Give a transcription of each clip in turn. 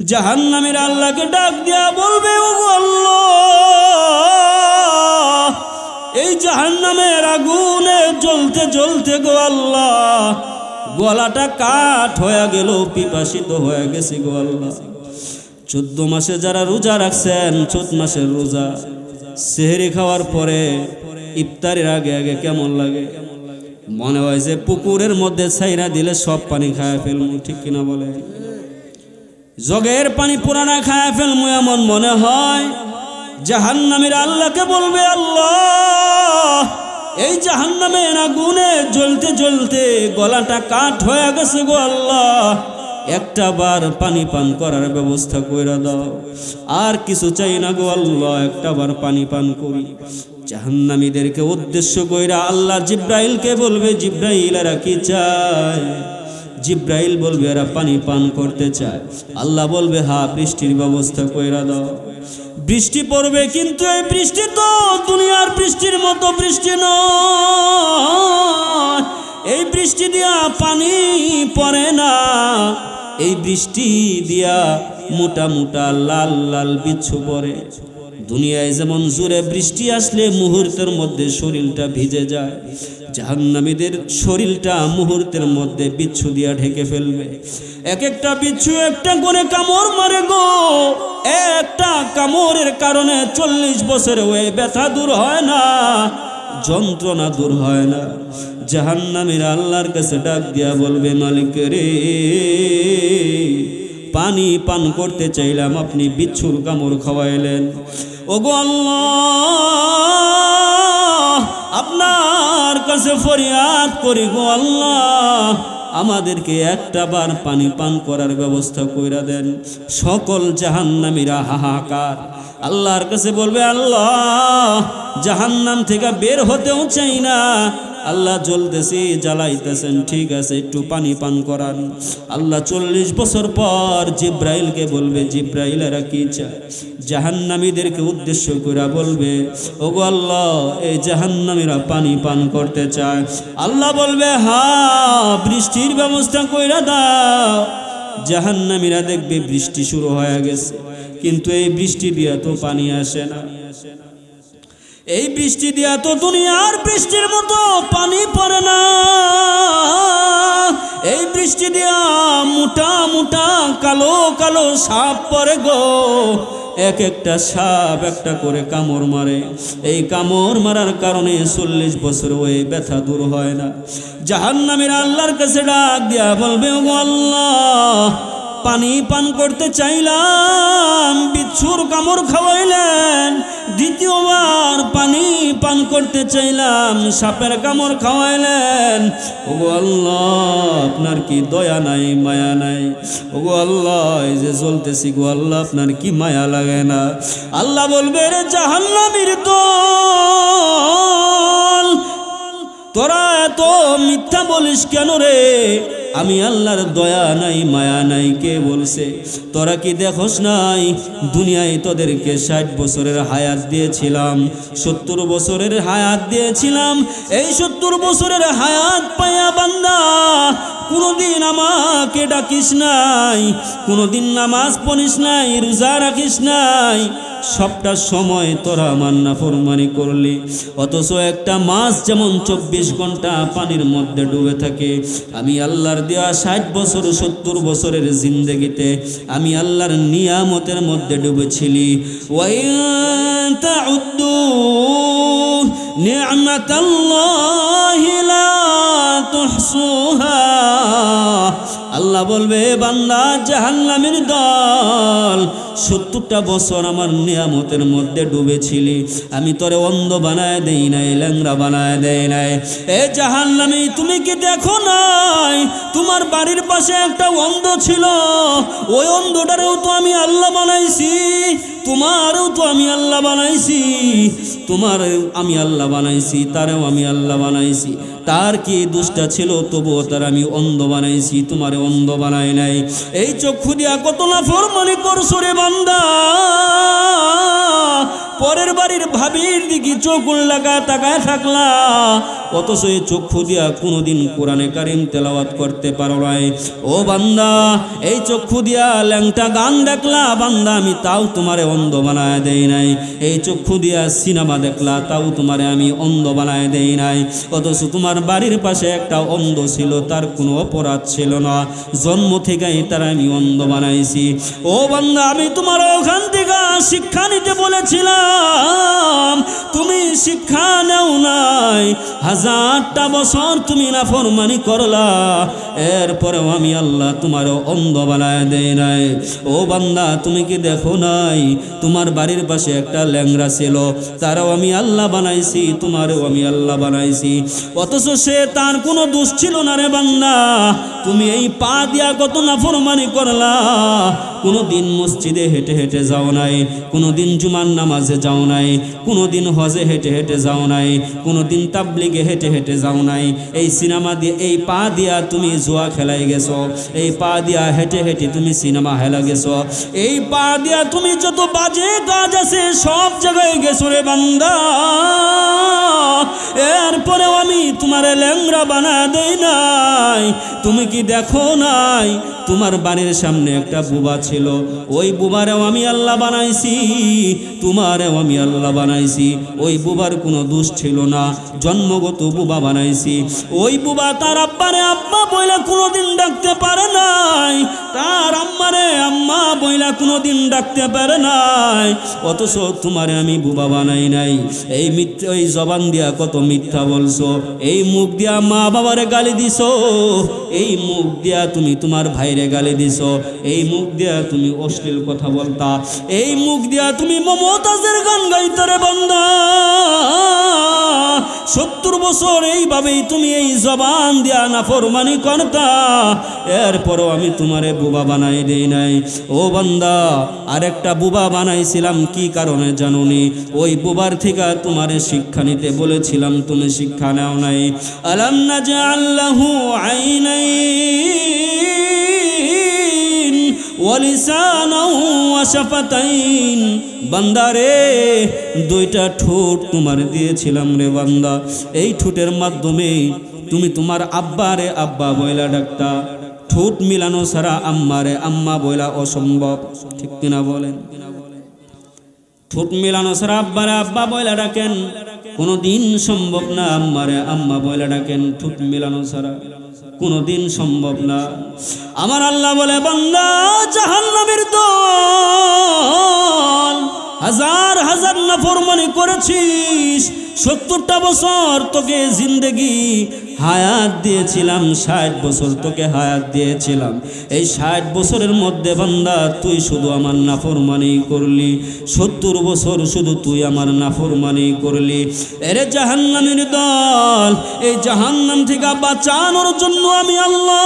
জাহান্নামের আল্লাহকে ডাক দিয়া বলবে ও আল্লাহ, এই জাহান্নামের আগুনে জ্বলতে জ্বলতে গো আল্লাহ, গলাটা কাঠ হয়ে গেল, পিপাসিত হয়ে গেছে গো আল্লাহ। চোদ্দ মাসে যারা রোজা রাখছেন, চোদ্দ মাসের রোজা, সেহেরি খাওয়ার পরে ইফতারের আগে আগে কেমন লাগে? মনে হয় যে পুকুরের মধ্যে ছাইরা দিলে সব পানি খায় ফেলমু ঠিক কিনা বলে? জগের পানি পুরানা খায় ফেলমু এমন মনে হয়। জাহান্নামের আল্লাহকে বলবে, আল্লাহ, এই জাহান্নামের আগুনে জ্বলতে জ্বলতে গলাটা কাঠ হয়ে গেছে গো আল্লাহ। একটা বার পানি পান করার ব্যবস্থা কইরা দাও। আর কিছু চাই না গো আল্লাহ, একটা বার পানি পান করি। জাহান্নামীদেরকে উদ্দেশ্য কইরা আল্লাহ জিব্রাইলকে বলবে, জিব্রাইল এরা কি চায়? জিব্রাইল বলবে, এরা পানি পান করতে চায়। আল্লাহ বলবে, হা, বৃষ্টির ব্যবস্থা কইরা দাও। বৃষ্টি পড়বে, কিন্তু এই বৃষ্টি তো দুনিয়ার বৃষ্টির মতো বৃষ্টি নয়। এই বৃষ্টি দিয়া পানি পড়ে না। এই বৃষ্টি দিয়া মোটা মোটা লাল লাল বিচ্ছু পড়ে। দুনিয়ায় যেমন জোরে বৃষ্টি আসলে মুহূর্তের মধ্যে শরীরটা ভিজে যায়। জাহান্নামীদের শরীরটা মুহূর্তের মধ্যে বিচ্ছু দিয়া ঢেকে ফেলবে। এক একটা বিচ্ছু একটা করে কামড় মারে গো। একটা কামড়ের কারণে চল্লিশ বছরে ওই ব্যথা দূর হয় না, যন্ত্রণা দূর হয় না। জাহান্নামীর আল্লাহর কাছে ডাক দিয়া বলবে, মালিক রে, পানি পান করতে চাইলাম, আপনি বিচ্ছুর কামড় খাওয়াইলেন। ওগো আল্লাহ, আপনার কাছে ফরিয়াদ করি গো আল্লাহ। আমাদেরকে একটা বার পানি পান করার ব্যবস্থা কইরা দেন। সকল জাহান্নামীরা হাহাকার। আল্লাহর কাছে বলবে, আল্লাহ, জাহান্নাম থেকে বের হতেও চাই না। আল্লাহ জ্বলতেছি, জ্বালাইতেছেন, ঠিক আছে, একটু পানি পান করান। আল্লাহ চল্লিশ বছর পর জিব্রাইলকে বলবে, জিব্রাইল, এরা কি চায়? জাহান্নামীদেরকে উদ্দেশ্য করে বলবে, ওগো আল্লাহ, এই জাহান্নামীরা পানি পান করতে চায়। আল্লাহ বলবে, হা, বৃষ্টির ব্যবস্থা কইরা দাও। জাহান্নামীরা দেখবে বৃষ্টি শুরু হয়ে গেছে, কিন্তু এই বৃষ্টি দিয়া তো পানি আসে না। এই বৃষ্টি দিয়া তো দুনিয়ার বৃষ্টির মতো পানি পড়ে না। এই বৃষ্টি দিয়া মোটা মোটা কালো কালো সাপ পরে গো। এক একটা সাপ একটা করে কামড় মারে। এই কামড় মারার কারণে চল্লিশ বছর ওই ব্যথা দূর হয় না। জাহান্নামের আল্লাহর কাছে ডাক দিয়া বলবে ও আল্লাহ পানি পান করতে চাইলাম, বিচ্ছুর কামড় খাওয়াইলেন, দ্বিতীয়বার পানি পান করতে চাইলাম, সাপের কামড় খাওয়াইলেন। ওগো আল্লাহ, আপনার কি দয়া নাই, মায়া নাই? ওগো আল্লাহ, এই যে চলতেছি গো আল্লাহ, আপনার কি মায়া লাগে না? আল্লাহ বলবে, রে জাহান্নামীর দল তোরা এত মিথ্যা বলিস কেন রে? আমি আল্লাহর দয়া নাই, মায়া নাই, কে বলছে? তোরা কি দেখোস নাই? দুনিয়ায় তোদেরকে ষাট বছরের হায়াত দিয়েছিলাম, সত্তর বছরের হায়াত দিয়েছিলাম। এই সত্তর বছরের হায়াত পায়া বান্দা, কোনোদিন আমাকে ডাকিস নাই, কোনোদিন নামাজ পড়িস নাই, রোজা রাখিস নাই। সবটা সময় তোরা আমার নাফরমানি করলি। অথচ একটা মাছ যেমন চব্বিশ ঘণ্টা পানির মধ্যে ডুবে থাকে, আমি আল্লাহর দেওয়া ষাট বছর, সত্তর বছরের জিন্দগিতে আমি আল্লাহর নিয়ামতের মধ্যে ডুবেছিলি। তুহসুহা। আল্লাহ বলবে, বান্দা, জাহান্নামের দল, সত্তরটা বছর আমার নিয়ামতের মধ্যে ডুবেছিলি। আমি তোরে অন্ধ বানায় দেই নাই ল্যাংরা বানায় দেই নাই। এ জাহান্নামি, তুমি কি দেখো নাই? তোমার বাড়ির পাশে একটা অন্ধ ছিল। ওই অন্ধটারেও তো আমি আল্লাহ বানাইছি। তোমারও তো আমি আল্লাহ বানাইছি তোমার আমি আল্লাহ বানাইছি, তারেও আমি আল্লাহ বানাইছি। তার কি দুষ্টা ছিল, তবুও তার আমি অন্ধ বানাইছি, তোমারে অন্ধ বানাই নাই। এই চক্ষু দিয়া কত না ফরমানি করছ রে বান্দা। পরের বাড়ির ভাবির দিকে চোখ লাগা তাকায় থাকলা। অথচ এই চক্ষু দিয়া কোনোদিন কোরআনে কারিম তেলাওয়াত করতে পারো নাই। ও বান্দা, এই চক্ষু দিয়া ল্যাংটা গান দেখলা, বান্দা, আমি তাও তোমারে অন্ধ বানায় দেই নাই। এই চক্ষু দিয়া সিনেমা দেখলা, তাও তোমারে আমি অন্ধ বানায় দেই নাই। অথচ তোমার বাড়ির পাশে একটা অন্ধ ছিল, তার কোনো অপরাধ ছিল না। জন্ম থেকেই তার আমি অন্ধ বানাইছি। ও বান্দা, আমি তোমার ওখান থেকে শিক্ষা নিতে বলেছিলাম, তুমি শিক্ষা নেও নাই। হাজারটা বছর তুমি না ফরমানি করলা, এরপরেও আমি আল্লাহ তোমার অন্ধ বানায় দেই নাই। ও বান্দা, তুমি কি দেখো নাই? তোমার বাড়ির পাশে একটা ল্যাংরা ছিল, তারাও আমি আল্লাহ বানাইছি, তোমারও আমি আল্লাহ বানাইছি। অথচ সে তার কোনো দোষ ছিল না রে বান্দা। তুমি এই পা দিয়া কত না ফরমানি করলা, কোনো দিন মসজিদে হেঁটে হেঁটে যাও নাই। কোনো দিন জুমার নামাজে যাও নাই কোনো দিন হজে হেঁটে হেঁটে যাও নাই কোনো দিন তাবলিগে হেঁটে হেঁটে যাও নাই। এই সিনেমা দিয়ে, এই পা দিয়া তুমি জুয়া খেলাই গেছো, এই পা দিয়া হেঁটে হেঁটে তুমি সিনেমা হেলা গেছো। এই পা দিয়া তুমি যত বাজে কাজ আছে সব জায়গায় গেছো রে বান্দা। এরপরেও আমি তোমার ল্যাংরা বানা দেই নাই। তুমি কি দেখো নাই? তোমার বাড়ির সামনে একটা বুবা ছিল। ওই বুবারেও আমি আল্লাহ বানাইছি, তোমারেও আমি আল্লাহ বানাইছি। ওই বুবার কোনো দোষ ছিল না, জন্মগত বুবা বানাইছি। ওই বুবা তার আব্বারে আব্বা বইলা কোনোদিন ডাকতে পারে নাই। তার আম্মারে আম্মা বইলা কোনোদিন ডাকতে পারে নাই। অথচ তোমারে আমি বুবা বানাই নাই। এই মিথ্যা, এই জবান দিয়া কত মিথ্যা বলছো। এই মুখ দিয়া মা বাবারে গালি দিছ। এই মুখ দিয়া তুমি তোমার ভাইরে গালি দিছ। এই মুখ দিয়া তুমি অশ্লীল কথা বলতা। এই মুখ দিয়া তুমি মমতাজের গান গাইতারে বান্দা। সত্তর বছর এইভাবেই তুমি এই জবান দিয়া না ফরমানি করতা। এরপরও আমি তোমারে বুবা বানাই দেই নাই। ও বান্দা, আরেকটা বুবা বানাইছিলাম, কি কারণে জানুনি? ওই বুবার থেকে তোমারে শিক্ষা নিতে বলেছিলাম, তুমি শিক্ষা নাও নাই। আলাম না যে আল্লাহু আইনাইন। ওয়ালিসানাহু ওয়াশাফাতাইন। বান্দারে দুইটা ঠোঁট তোমার দিয়েছিলাম রে বান্দা। এই ঠোঁটের মাধ্যমে তুমি তোমার আব্বারে আব্বা বইলা ডাকতা ঠোঁট মিলানো ছাড়া আম্মারে আম্মা বইলা অসম্ভব। ঠিক কিনা বলেন? ঠোঁট মিলানো ছাড়া আব্বারে আব্বা বইলা ডাকেন। কোনো দিন সম্ভব না আম্মারে আম্মা বইলা ডাকেন। ঠোঁট মিলানো ছাড়া। কোনো দিন সম্ভব না। আমার আল্লাহ বলে, বান্দা, জাহান্নামের দল, হাজার হাজার নাফরমানি করেছিস, সত্তরটা বছর তোকে জিন্দেগি হায়াত দিয়েছিলাম, ষাট বছর তোকে হায়াত দিয়েছিলাম। এই ষাট বছরের মধ্যে বান্দা, তুই শুধু আমার নাফরমানি করলি। সত্তর বছর শুধু তুই আমার নাফরমানি করলি। এরে জাহান্নামের দল, এই জাহান্নাম থেকে বাঁচানোর জন্য আমি আল্লাহ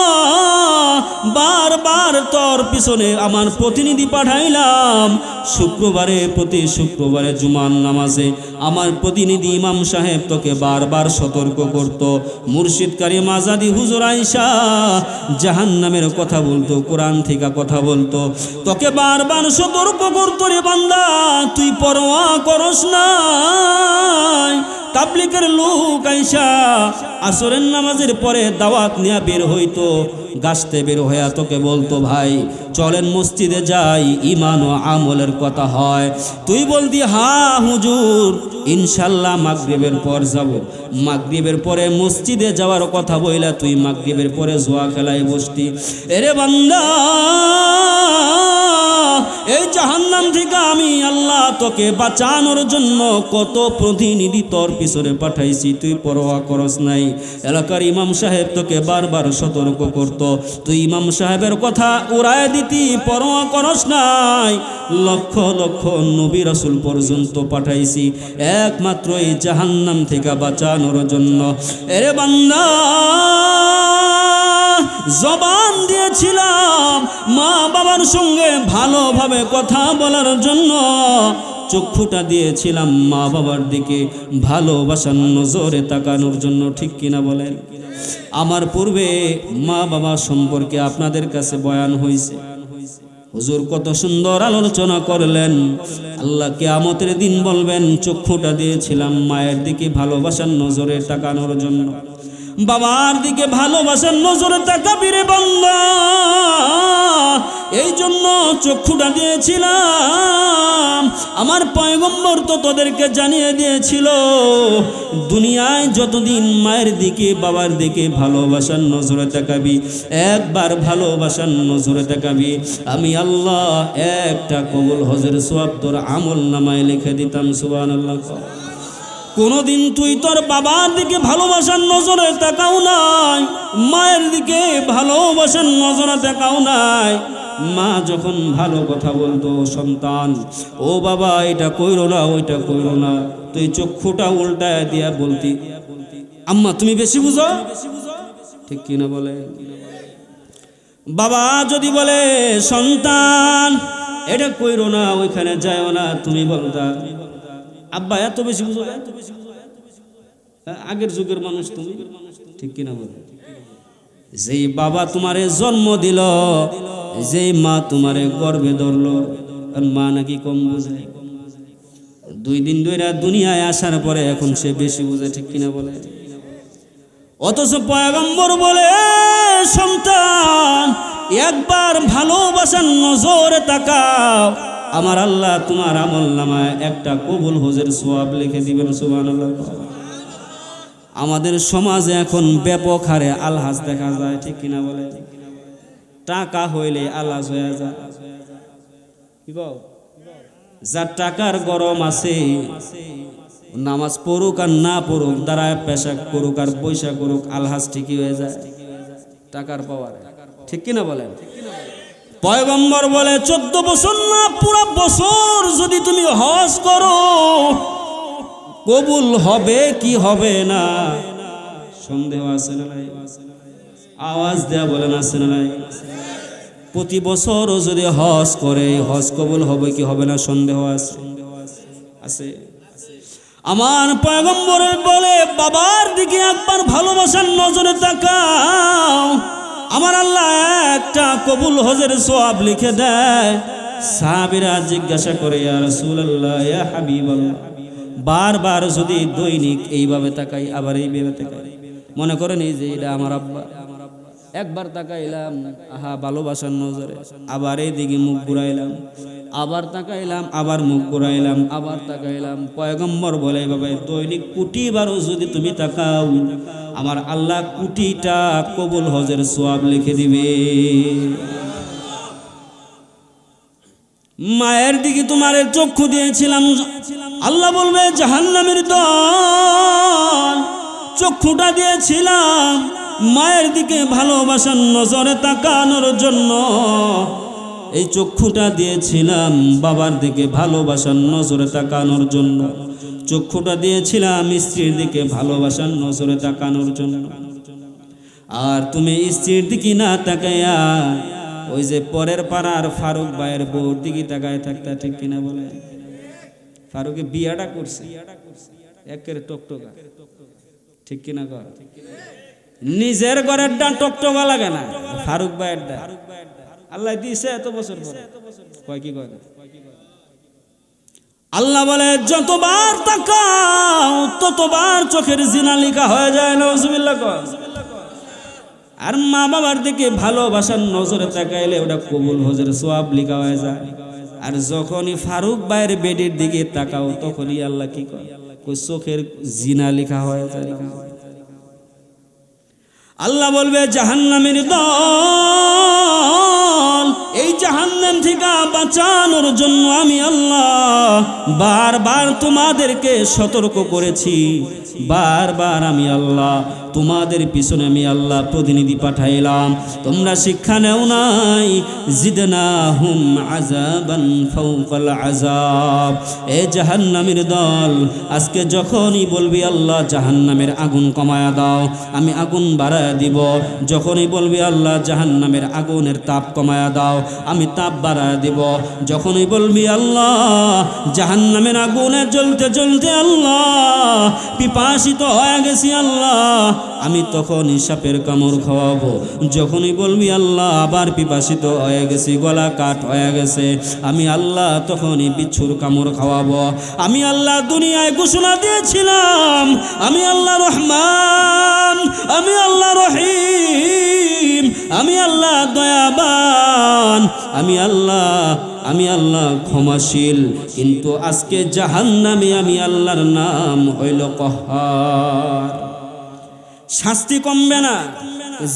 বারবার তোর পিছনে আমার প্রতিনিধি পাঠাইলাম। শুক্রবারে প্রতি শুক্রবারে জুমান নামাজে আমার প্রতিনিধি ইমাম সাহেব তোকে বারবার সতর্ক করত। মুর্শিদ মাজাদি হুজুর আইসা জাহান নামের কথা বলতো, কোরআন থেকে কথা বলতো। তোকে বারবার সতর্ক করতো রে বান্দা, তুই পরোয়া করস নাই। তাবলিকের লোক আইসা আসরের নামাজের পরে দাওয়াত নিয়ে বের হইতো, গাছতে বের হইয়া তোকে বলতো, ভাই, চলেন মসজিদে যাই ইমান ও আমলের কথা হয়। তুই বলতি, হা, হুজুর, ইনশাল্লাহ মাগরিবের পর যাব। মাগরিবের পরে মসজিদে যাওয়ার কথা বইলা তুই মাগরিবের পরে জোয়া খেলায় বসতি। এরে বান্দা! তোকে বাঁচানোর জন্য কত প্রতিনিধি তোর পিছনে পাঠাইছি, তুই পরোয়া করস নাই। এলাকার ইমাম সাহেব তোকে বারবার সতর্ক করত। তুই ইমাম সাহেবের কথা উড়ায় দিতি, পরোয়া করস নাই। লক্ষ লক্ষ নবী রাসুল পর্যন্ত পাঠাইছি একমাত্র এই জাহান্নাম থেকে বাঁচানোর জন্য। এরে বান্দা! জবান দিয়েছিলাম মা বাবার সঙ্গে ভালোভাবে কথা বলার জন্য। চক্ষুটা দিয়েছিলাম মা বাবার দিকে ভালোবাসার নজরে তাকানোর জন্য, ঠিক কিনা বলেন? আমার পূর্বে মা বাবা সম্পর্কে আপনাদের কাছে বয়ান হয়েছে। হুজুর কত সুন্দর আলোচনা করলেন। আল্লাহ কেয়ামতের দিন বলবেন চক্ষুটা দিয়েছিলাম মায়ের দিকে ভালোবাসার নজরে তাকানোর জন্য। বাবার দিকে ভালোবাসার নজরে তাকাবি রে বান্দা। এই জন্য চক্ষুটা দিয়েছিলাম আমার পয়গম্বর তো তোদেরকে জানিয়ে দিয়েছিল, দুনিয়ায় যতদিন মায়ের দিকে, বাবার দিকে ভালোবাসার নজরে তাকাবি, একবার ভালোবাসার নজরে তাকাবি, আমি আল্লাহ একটা কবুল হজের সোয়াব তোর আমল নামায় লিখে দিতাম সুবান আল্লাহ কোনোদিন তুই তোর বাবার দিকে ভালোবাসার নজরে তাকাও নাই, মায়ের দিকে ভালোবাসার নজরে তাকাও নাই। মা যখন ভালো কথা বলতো, সন্তান, ও বাবা, এটা কইরো না, ওইটা কইরো না। তুই চক্ষুটা উল্টায় দিয়া বলতি, আম্মা, তুমি বেশি বুঝো? ঠিক কিনা বলে? বাবা যদি বলে, সন্তান, এটা কইরো না, ওইখানে যায়ও না, তুমি বলতা। আব্বা এত বেশি বুঝো হ্যাঁ, আগের যুগের মানুষ তুমি। ঠিক কিনা বলে? যেই বাবা তোমারে জন্ম দিল যেই মা তোমারে গর্বে ধরলো মা নাকি কম বুঝে। দুই দিন ধরে দুনিয়ায় আসার পরে এখন সে বেশি বুঝে ঠিক কিনা বলে? অথচ পয়গম্বর বলে সন্তান একবার ভালোবাসার নজরে তাকাও। আমার আল্লাহ তোমার আমল নামায় একটা কবুল হোজের সোয়াব লিখে দিবেন, সুবহানাল্লাহ। আমাদের সমাজে এখন ব্যাপক হারে আলহাজ দেখা যায়, ঠিক কিনা বলে? টাকা হইলে আলহাজ হয়ে যায়। যার টাকার গরম আছে, নামাজ পড়ুক আর না পড়ুক, দাঁড়ায় পেশা করুক আর পয়সা করুক, আলহাজ ঠিকই হয়ে যায়। টাকার পাওয়ার ঠিক কিনা বলেন? পয়গম্বর বলে, চোদ্দ বছর না, পুরো বছর যদি তুমি হজ করো, কবুল হবে কি হবে না? সন্দেহ আছে নাই? আওয়াজ দেয়া বলেন আছে না নাই? প্রতি বছরও যদি হজ করে হজ কবুল হবে কি হবে না সন্দেহ আছে? আছে। আমার পয়গম্বরের বলে, বাবার দিকে একবার ভালোবাসার নজরে তাকাও। আমার আল্লাহ একটা কবুল হজের সোয়াব লিখে দেয়। সাহাবিরা জিজ্ঞাসা করে রাসূলুল্লাহ, ইয়া হাবিবাল্লাহ, বারবার যদি দৈনিক এইভাবে তাকাই, আবার এইভাবে তাকাই? মনে করেন, এই যে এটা আমার আব্বা। একবার তাকাইলাম, আহা, ভালোবাসার নজরে। আবার এইদিকে মুখ ঘুরাইলাম, আবার তাকাইলাম, আবার মুখ ঘুরাইলাম, আবার তাকাইলাম। পয়গম্বর বলে এভাবে দৈনিক কোটি বারও যদি তুমি তাকাও, আমার আল্লাহ কোটিটা কবুল হজের সোয়াব লিখে দিবে। মায়ের দিকে তোমার চক্ষু দিয়েছিলাম, আল্লাহ বলবে, জাহান্নামের দল চক্ষুটা দিয়েছিলাম মায়ের দিকে ভালোবাসার নজরে তাকানোর জন্য। এই চক্ষুটা দিয়েছিলাম বাবার দিকে ভালোবাসার নজরে তাকানোর জন্য। চক্ষুটা দিয়েছিলাম স্ত্রীর দিকে ভালোবাসার নজরে তাকানোর জন্য। আর তুমি স্ত্রীর দিকে না তাকাইয়া ওই যে পরের পাড়ার ফারুক ভাইয়ের বউর দিকে তাকায় থাকতা ঠিক কিনা বলে? ফারুকে বিয়াটা করছে। একের টকটকা। ঠিক কিনা কর নিজের ঘরের ডান টকটকা লাগে না। ফারুক ভাইয়ের ডান। আল্লাহ দিয়েছে এত বছর পরে। কয় কি কয়? না আল্লাহ বলে, যতবার তাকাও, ততবার চোখের জিনা লিখা হয়ে যায় নজবিল্লা কর আর মা বাবার দিকে ভালোবাসার নজরে তাকাইলে ওটা কবুল হজের সোয়াব লিখা হয়ে যায়। আর যখনই ফারুক ভাইয়ের বেডির দিকে তাকাও, তখনই আল্লাহ কি কয়? কই চোখের জিনা লেখা হয়। আল্লাহ বলবে জাহান্নামের দল জাহান্নাম থেকে বাঁচানোর জন্য আমি আল্লাহ বারবার তোমাদেরকে সতর্ক করেছি। বারবার আমি আল্লাহ তোমাদের পিছনে আমি আল্লাহ প্রতিনিধি পাঠাইলাম। তোমরা শিক্ষা নেও নাই। জিদনা হুম আজাবান আজাব এ জাহান্নামের দল, আজকে যখনই বলবি আল্লাহ জাহান্নামের আগুন কমায়া দাও, আমি আগুন বাড়ায়া দিব। যখনই বলবি আল্লাহ জাহান্নামের আগুনের তাপ কমায়া দাও আমি তাপ বাড়া দিব। যখনই বলবি, আল্লাহ, জাহান্নামের আগুনে জ্বলতে জ্বলতে আল্লাহ, পিপাসিত হয়ে গেছি আল্লাহ, আমি তখনই সাপের কামড় খাওয়াবো। যখনই বলবি, আল্লাহ, আবার পিপাসিত হয়ে গেছি, গলা কাঠ হয়ে গেছে, আমি আল্লাহ তখনই বিচ্ছুর কামড় খাওয়াবো। আমি আল্লাহ দুনিয়ায় ঘোষণা দিয়েছিলাম, আমি আল্লাহ রহমান, আমি আল্লাহ রহিম, আমি আল্লাহ দয়াবান আমি আল্লাহ আমি আল্লাহ ক্ষমাশীল, কিন্তু আজকে জাহান্নামে আমি আল্লাহর নাম হইল কহার। শাস্তি কমবে না।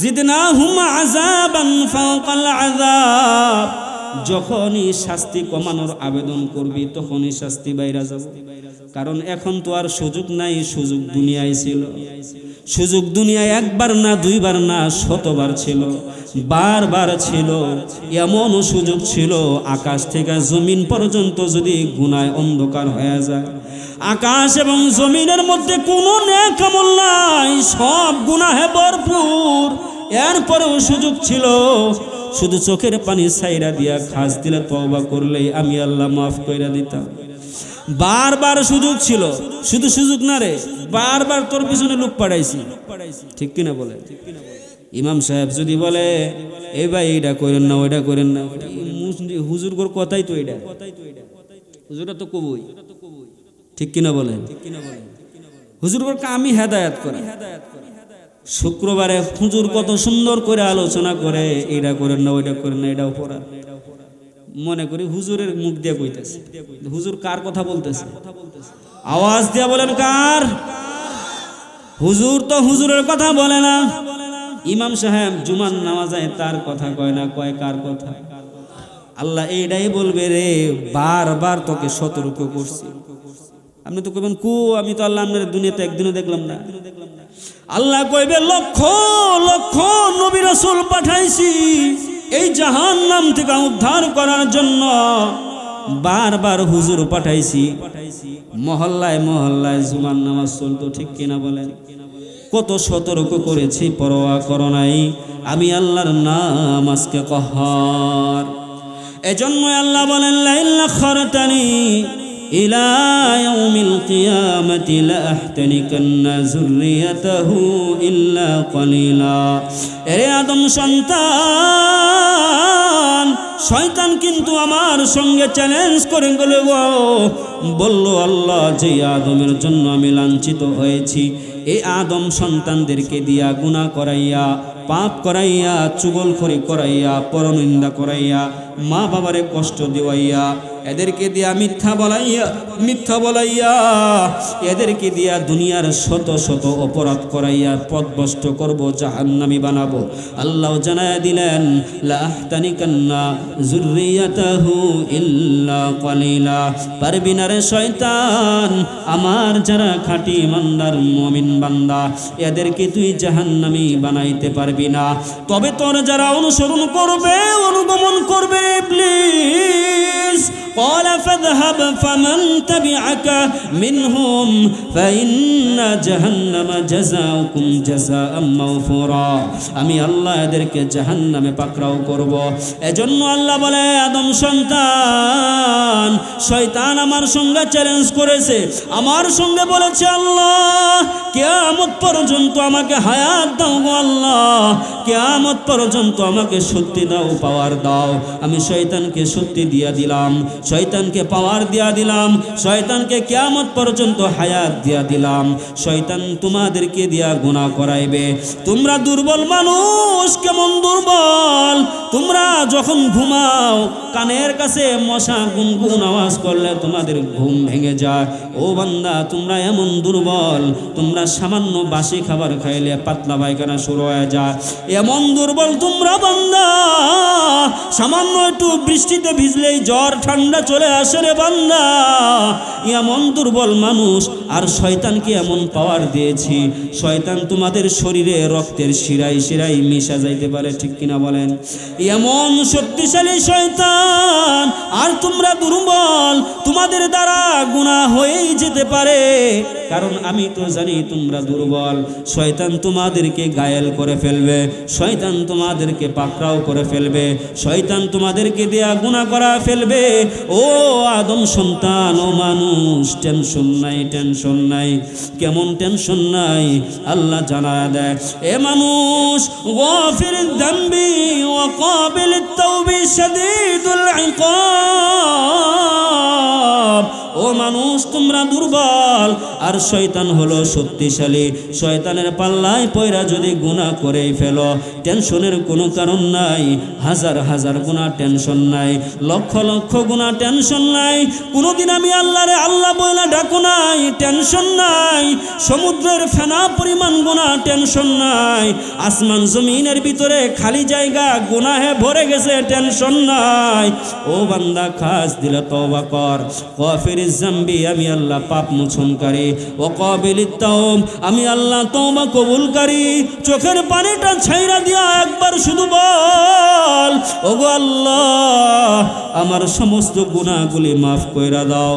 জিদনা হুমা আযাব। যখনই শাস্তি কমানোর আবেদন করবি, তখনই শাস্তি বাইরা যাব। কারণ এখন তো আর সুযোগ নাই, সুযোগ দুনিয়ায় ছিল। সুযোগ দুনিয়ায় একবার না, দুইবার না, শতবার ছিল। বারবার ছিল। এমনও সুযোগ ছিল, আকাশ থেকে জমিন পর্যন্ত যদি গুনায় অন্ধকার হয়ে যায়। আকাশ এবং জমিনের মধ্যে কোনো নেক আমল নাই, সব গুনাহে ভরপুর। এরপরেও সুযোগ ছিল। শুধু চোখের পানি সাইরা দিয়া খাস দিলে তওবা করলেই আমি আল্লাহ মাফ কইরা দিতাম। বারবার সুযোগ ছিল। শুধু সুযোগ না রে, বারবার তোর পিছনে লোক পাঠাইছি। ঠিক কিনা বলে? ইমাম সাহেব যদি বলে এই ভাই এইটা করেন না ওইটা করেন না। হুজুর গোর কথাই তো এটা হুজুরা তো কবই। ঠিক কিনা বলে? হুজুর গোর আমি হেদায়াত করে। শুক্রবারে হুজুর কত সুন্দর করে আলোচনা করে এটা করেন না ওইটা করেন না এটা অপরাধ। মনে করি হুজুরের মুখ দিয়ে কইতেছে। হুজুর কার কথা বলতেছে? আওয়াজ দিয়া বলেন কার? হুজুর তো হুজুরের কথা বলে না। ইমাম সাহেব জুমান নামাজায় তার কথা কয় না, কয় কার কথা? আল্লাহ এইটাই বলবে রে, বারবার তোকে সতর্ক করছি। আপনি তো কইবেন, কু, আমি তো আল্লাহ আপনার দুনিয়াতে একদিনও দেখলাম না। আল্লাহ কইবে, লক্ষ লক্ষ নবী রাসূল পাঠাইছি। এই জাহান নাম থেকে উদ্ধার করার জন্য বারবার হুজুর পাঠাইছি। মহল্লায় মহল্লায় জুমার নামাজ চলতো, ঠিক কিনা বলেন? কত সতর্ক করেছি, পরোয়া করো নাই। আমি আল্লাহর নাম আজকে কহার। এজন্য আল্লাহ বলেন লাইল্লা খরতানি ইলা ইয়াউমিল কিয়ামাতি লাহতানিকান্না যুররিয়াতাহু ইল্লা কলিলা এরে আদম সন্তান, শয়তান কিন্তু আমার সঙ্গে চ্যালেঞ্জ করে গেলে গো। বলল, আল্লাহ, যে আদমের জন্য আমি লাঞ্ছিত হয়েছি এই আদম সন্তানদেরকে দিয়া গুণা করাইয়া, পাপ করাইয়া, চুগলখড়ি করাইয়া, পরনিন্দা করাইয়া মা বাবারে কষ্ট দেওয়াইয়া এদেরকে দিয়া মিথ্যা বলাইয়া মিথ্যা বলাইয়া, এদেরকে দিয়া দুনিয়ার শত শত অপরাধ করাইয়া পদভষ্ট করব, জাহান্নামি বানাবো। আল্লাহ জানায় দিলেন লাহতানিকান্না জুরিয়াতাহু ইল্লা কালিলা। পারবি না রে শয়তান, আমার যারা খাঁটি মানদার মমিন বান্দা, এদেরকে তুই জাহান্নামি বানাইতে পারবি না। তবে তোর যারা অনুসরণ করবে, অনুগমন করবে প্লিজ فاذهب فمن تبعك منهم فإن جهنم جزاؤكم جزاء موفورا আমি আল্লাহ এদেরকে জাহান্নামে পাকড়াও করব এজন্য আল্লাহ বলে আদম সন্তান শয়তান আমার সঙ্গে চ্যালেঞ্জ করেছে আমার সঙ্গে বলেছে আল্লাহ কেয়ামত পর্যন্ত আমাকে হায়াত দাও গো আল্লাহ কেয়ামত পর্যন্ত আমাকে সত্যি দাও পাওয়ার দাও আমি শয়তানকে সত্যি দিয়া দিলাম শয়তানকে পাওয়ার দিয়া দিলাম, শয়তানকে কেয়ামত পর্যন্ত হায়াত দিয়া দিলাম। শয়তান তোমাদেরকে দিয়া গুণা করাইবে। তোমরা দুর্বল মানুষ, কেমন দুর্বল? তোমরা যখন ঘুমাও, কানের কাছে মশা গুনগুন আওয়াজ করলে তোমাদের ঘুম ভেঙে যায়। ও বান্দা, তোমরা এমন দুর্বল, তোমরা সামান্য বাসি খাবার খাইলে পাতলা পায়খানা শুরু হয়ে যায়। এমন দুর্বল তোমরা বান্দা, সামান্য একটু বৃষ্টিতে ভিজলেই জ্বর ঠান্ডা চলে আসে রে বান্দা, এমন দুর্বল মানুষ আর শয়তানকে এমন পাওয়ার দিয়েছি, শয়তান তোমাদের শরীরে রক্তের শিরাই শিরাই মিশা যাইতে পারে, ঠিক কিনা বলেন? এমন শক্তিশালী শয়তান আর তোমরা দুর্বল, তোমাদের দ্বারা গুণা হয়েই যেতে পারে। কারণ আমি তো জানি তোমরা দুর্বল, শয়তান তোমাদেরকে গায়েল করে ফেলবে, শয়তান তোমাদেরকে পাকড়াও করে ফেলবে, শয়তান তোমাদেরকে দেয়া গুণা করা ফেলবে। ও আদম সন্তান ও মানুষ, টেনশন নাই টেনশন নাই। কেমন টেনশন নাই? আল্লাহ জানা দেয়, এ মানুষ, গফির দাম্বি ও কাবিল তৌবি শদীদুল ইকাব ও মানুষ, তোমরা দুর্বল, আর শয়তান হলো শক্তিশালী। শয়তানের পাল্লায় পয়রা যদি গুণা করেই ফেল, টেনশনের কোনো কারণ নাই, হাজার হাজার গুণা টেনশন নাই, লক্ষ লক্ষ গুণা টেনশন নাই। কোনোদিন আমি আল্লাহরে আল্লাহ বইলা ডাকো নাই, টেনশন নাই। সমুদ্রের ফেনা পরিমাণ গুণা টেনশন নাই। আসমান জমিনের ভিতরে খালি জায়গা গুনাহে ভরে গেছে, টেনশন নাই। ও বান্দা, খাস দিলে তওবা কর। কফির জাম্বি, আমি আল্লাহ পাপ মোচনকারী ও কবিল তাওম আমি আল্লাহ তওবা কবুলকারী। চোখের পানিটা ছাইরা দিয়া একবার শুধু বল, ওগো আল্লাহ, আমার সমস্ত গুণাগুলি মাফ কইরা দাও।